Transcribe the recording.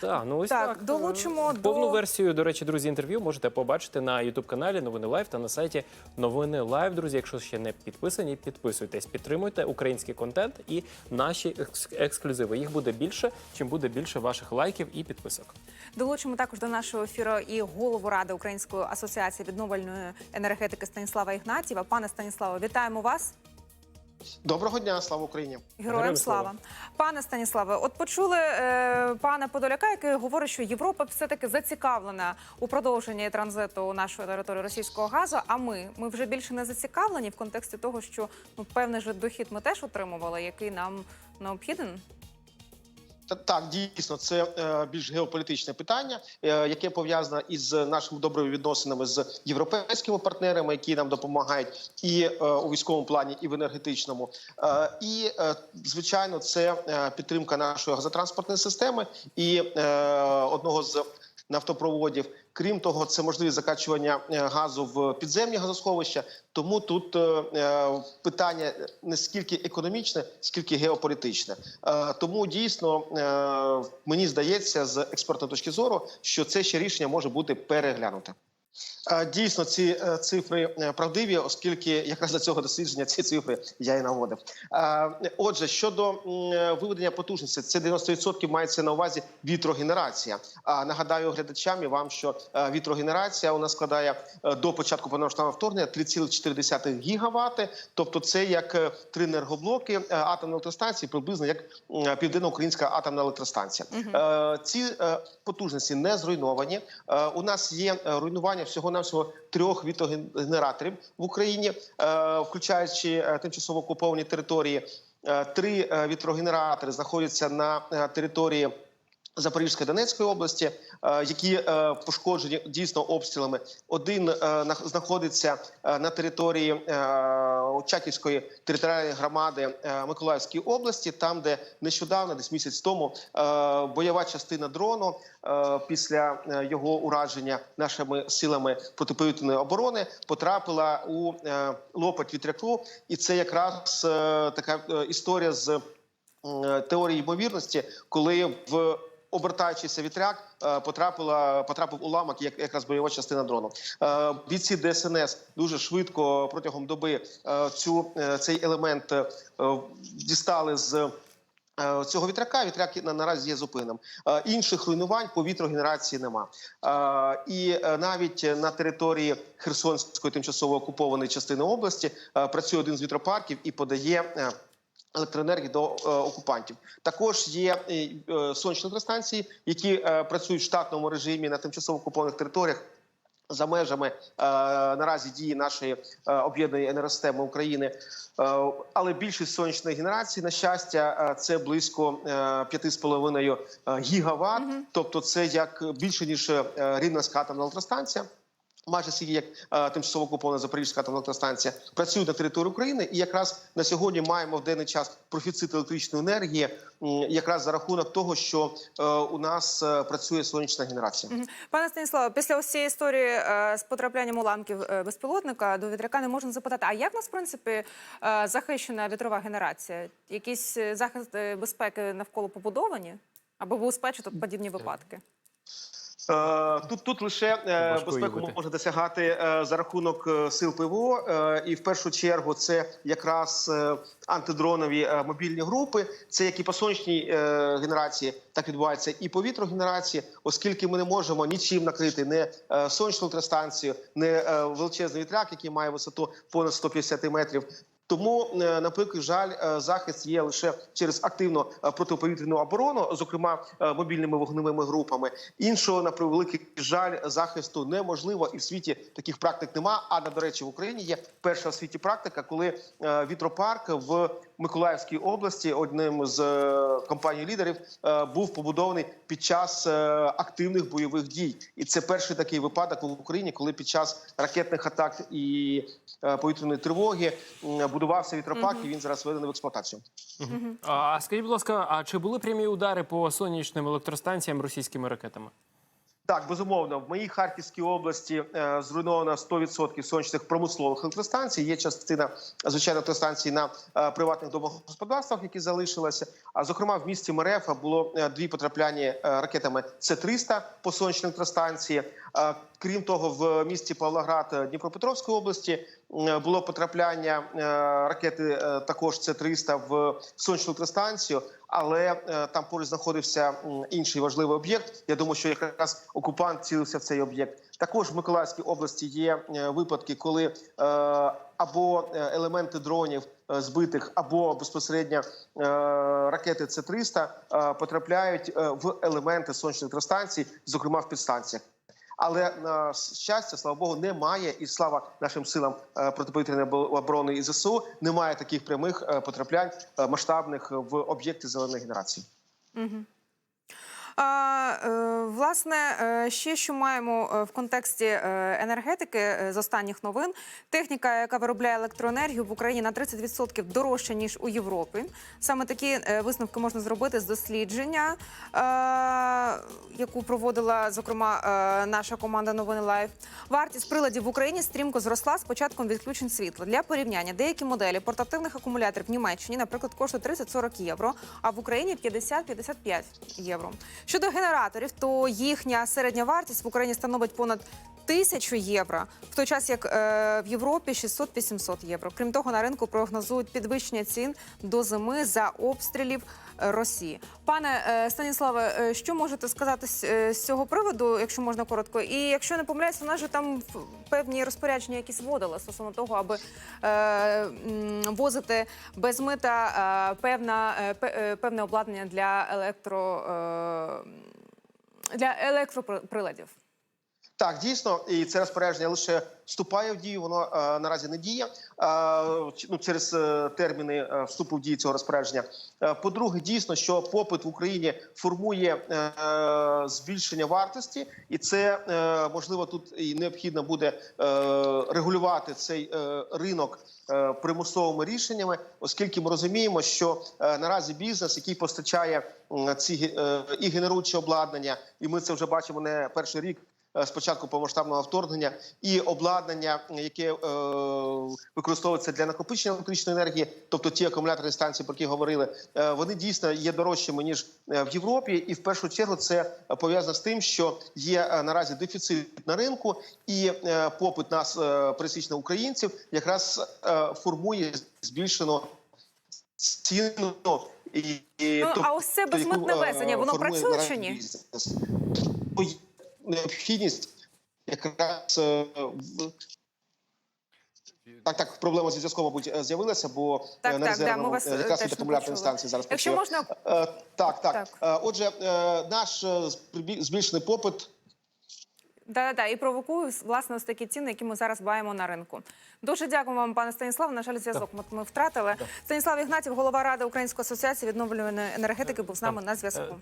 Так, ну ось Так, так. долучимо Е, повну до- версію, до речі, друзі, інтерв'ю можете побачити на youtube каналі Новини Лайв та на сайті Новини Лайв. Друзі, якщо ще не підписані, підписуйтесь, підтримуйте український контент і наші екс- ексклюзиви. Їх буде більше, чим буде більше ваших лайків і підписок. Долучимо також до нашого ефіру і голову ради Української асоціації відновлювальної енергетики Станіслава Ігнатіва. Пане Станіславе, вітаємо вас. Доброго дня, слава Україні. Героям слава. пане Станіславе. От почули е, пана Подоляка, який говорить, що Європа все таки зацікавлена у продовженні транзиту нашої території російського газу. А ми, ми вже більше не зацікавлені в контексті того, що ну певний же дохід ми теж отримували, який нам необхіден. Та- Так, дійсно, це е, більш геополітичне питання, е, яке пов'язане із нашими добрими відносинами з європейськими партнерами, які нам допомагають і е, у військовому плані, і в енергетичному. І звичайно, це підтримка нашої газотранспортної системи і одного з нафтопроводів. Крім того, це можливість закачування е, газу в підземні газосховища. Тому тут е, е, питання не скільки економічне, скільки геополітичне. Тому дійсно мені здається, з експертної точки зору, що це ще рішення може бути переглянуте. Дійсно, ці е, цифри е, правдиві, оскільки якраз до цього дослідження ці цифри я і наводив. Отже, щодо е, виведення потужності, це 90% мається на увазі вітрогенерація. А нагадаю глядачам і вам, що вітрогенерація у нас складає до початку повномасштабного вторгнення 3,4 гігавати. Тобто, це як три енергоблоки атомної електростанції, приблизно як м, південно-українська атомна електростанція. Е, Ці потужності не зруйновані. У нас є руйнування всього навсього трьох вітрогенераторів в Україні, е, включаючи е, тимчасово окуповані території. Е, Три вітрогенератори знаходяться на території. Запорізької Донецької області, е, які е, пошкоджені дійсно обстрілами. Один е, знаходиться на території е, Чаківської територіальної громади Миколаївської області, там, де нещодавно, десь місяць тому, бойова частина дрону після його ураження нашими силами протиповітряної оборони потрапила у лопать вітряку, і це якраз така історія з теорії ймовірності, коли в обертаючийся вітряк е, потрапила потрапив уламок, як якраз бойова частина дрону. Е, Бійці ДСНС дуже швидко протягом доби е, цю цей елемент дістали з. Цього вітряка вітряк наразі є зупинним. Інших руйнувань по вітрогенерації нема. І навіть на території Херсонської тимчасово окупованої частини області працює один з вітропарків і подає. Електроенергії до е, окупантів. Також є е, е, сонячні електростанції, які е, працюють в штатному режимі на тимчасово окупованих територіях. За межами е, наразі дії нашої е, об'єднаної енергосистеми України, е, але більшість сонячної генерації, на щастя, е, це близько е, 5,5 е, гігават. Тобто, це як більше ніж е, рівненська атомна електростанція. Майже стільки, як е, тимчасово окупована Запорізька атомна електростанція, працюють на території України, і якраз на сьогодні маємо в денний час профіцит електричної енергії, м, якраз за рахунок того, що е, у нас е, працює сонячна генерація. Пане Станіславе, після ось цієї історії е, з потраплянням уламків е, безпілотника до вітряка не можна запитати, а як у нас в принципі е, захищена вітрова генерація? Якісь е, захист е, безпеки навколо побудовані? Або убезпечити подібні випадки? Е, Тут тут лише е, Важко безпеку уявити. можна досягати е, за рахунок сил ПВО, і в першу чергу це якраз антидронові мобільні групи. Це як і по сонячній генерації, так відбувається і по вітрогенерації, оскільки ми не можемо нічим накрити не сонячну електростанцію, не величезний вітряк, який має висоту понад 150 метрів. Тому, е, на превеликий жаль, е, захист є лише через активну е, протиповітряну оборону, зокрема мобільними вогневими групами. Іншого на превеликий жаль захисту неможливо, і в світі таких практик нема. А до речі, в Україні є перша в світі практика, коли вітропарк в Миколаївській області, одним з компаній лідерів, був побудований під час активних бойових дій. І це перший такий випадок в Україні, коли під час ракетних атак і повітряної тривоги будувався вітропарк, і він зараз введений в експлуатацію. А скажіть, будь ласка, а чи були прямі удари по сонячним електростанціям російськими ракетами? Так, безумовно, в моїй Харківській області е, зруйновано 100% сонячних промислових електростанцій. Є частина звичайно електростанцій на е, приватних домогосподарствах, які залишилися. А зокрема, в місті Мерефа було е, дві потрапляння е, ракетами С-300 по сонячній електростанції. Е, крім того, в місті Павлоград е, Дніпропетровської області було потрапляння е, ракети е, також С-300 в сонячну електростанцію. Але е, там поруч знаходився інший важливий об'єкт. Я думаю, що якраз окупант цілився в цей об'єкт. Також в Миколаївській області є е, випадки, коли е, або е, елементи дронів е, збитих, або безпосередньо е, ракети С-300 е, потрапляють е, в елементи сонячних електростанцій, зокрема в підстанціях. Але на щастя, слава Богу, немає і слава нашим силам е, протиповітряної оборони і ЗСУ. Немає таких прямих е, потраплянь е, масштабних в об'єкти зеленої генерації. А, е, власне, е, ще що маємо е, в контексті е, енергетики з останніх новин. Техніка, яка виробляє електроенергію в Україні на 30% дорожча ніж у Європі. Саме такі висновки можна зробити з дослідження, яку проводила зокрема наша команда Новини Лайв. Вартість приладів в Україні стрімко зросла з початком відключень світла. Для порівняння деякі моделі портативних акумуляторів в Німеччині, наприклад, коштують 30-40 євро, а в Україні 50-55 євро. Щодо генераторів, то їхня середня вартість в Україні становить понад тисячу євро, в той час як е, в Європі 600-800 євро. Крім того, на ринку прогнозують підвищення цін до зими за обстрілів е, Росії. Пане е, Станіславе, е, що можете сказати з, е, з цього приводу, якщо можна коротко? І якщо не помиляюсь, у нас там певні розпорядження якісь вводили стосовно того, аби е, возити без мита е, певна, е, е, певне обладнання для електро. Е, для електроприладів. Так, дійсно, і це розпорядження лише вступає в дію. Воно е, наразі не діє е, ну, через е, терміни е, вступу в дію цього розпорядження. Е, по-друге, дійсно, що попит в Україні формує е, збільшення вартості, і це е, можливо тут і необхідно буде е, регулювати цей е, ринок. е, Примусовими рішеннями, оскільки ми розуміємо, що е, наразі бізнес, який постачає м, ці е, і генеруючі обладнання, і ми це вже бачимо не перший рік е, спочатку повномасштабного вторгнення, і обладнання, яке е, використовується для накопичення електричної енергії, тобто ті акумуляторні станції, про які говорили, е, вони дійсно є дорожчими ніж е, в Європі, і в першу чергу це е, пов'язано з тим, що є е, наразі дефіцит на ринку, і е, попит нас е, пересічних українців якраз е, формує збільшену ціну. І, і, Ну, тобто, а ось це безмитне е, везення, воно працює чи ні? бізнес. Необхідність якраз е, в- так, так, проблема зі зв'язком, мабуть, е, з'явилася, бо Так, е, так, на да, резервному ми вас, е, е, якраз від акумуляторної зараз Якщо працює. можна так, так. Так. Отже, наш збільшений попит Да, да, да, і провокує власне ось такі ціни, які ми зараз баємо на ринку. Дуже дякую вам, пане Станіславе. На жаль, зв'язок ми, ми втратили. Станіслав Ігнатів, голова ради Української асоціації відновлюваної енергетики, був з нами на зв'язку.